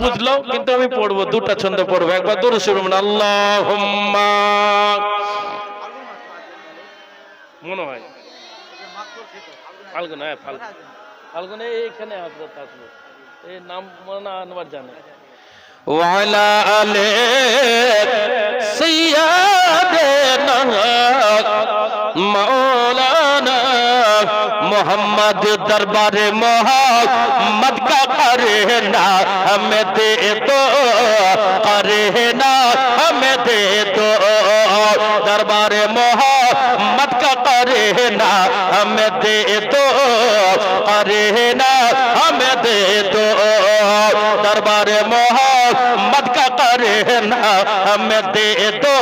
বুঝলো? কিন্তু আমি পড়ব, দুটা ছন্দ পড়ব। একবার দূরে শুরু আল্লাহ মনে হয়। ফাল্গুন হ্যাঁ ফাল্গুন। ফাল্গুন এইখানে এই নাম मोहम्मद दरबार मोहम्मद का करे ना हमें दे दो करे ना हमें दे दो। दरबार मोहम्मद का करे ना हमें दे दो करे ना हमें दे दो। दरबार मोहम्मद का करे ना हमें दे दो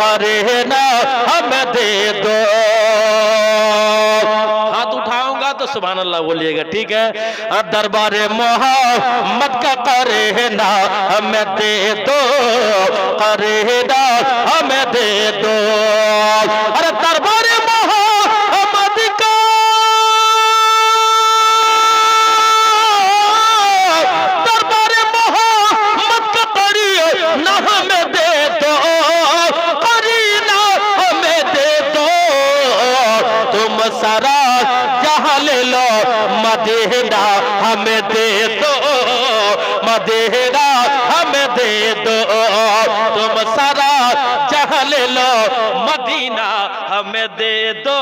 करे ना हमें दे दो। तो सुबह अल्लाह बोलिएगा, ठीक है? दरबारे मोहम्मद का करे ना हमें दे दो करे ना हमें दे दो। अरे दरबारे मोहम्मद का दरबारे मोहम्मद का करिए ना हमें दे दो करी ना हमें दे दो। तुम सारा ले लो मदेना हमें दे दो मदेना हमें दे दो तुम सारा जहां ले लो मदीना हमें दे दो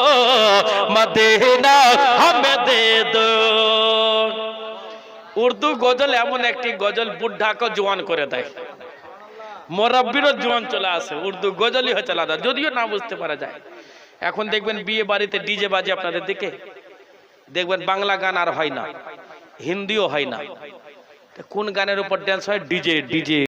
मदीना हमें दे दो উর্দু গজল এমন একটি গজল বুদ্ধাকে জোয়ান করে দেয় মোরাব্বিরও জোয়ান চলে আসে উর্দু গজলই হচ্ছে আলাদা যদিও না বুঝতে পারা যায় এখন দেখবেন বিয়ে বাড়িতে ডিজে বাজে আপনাদের দিকে দেখবেন বাংলা গান আর হয় না, হিন্দিও হয় না। কোন গানের উপর ড্যান্স হয়? DJ DJ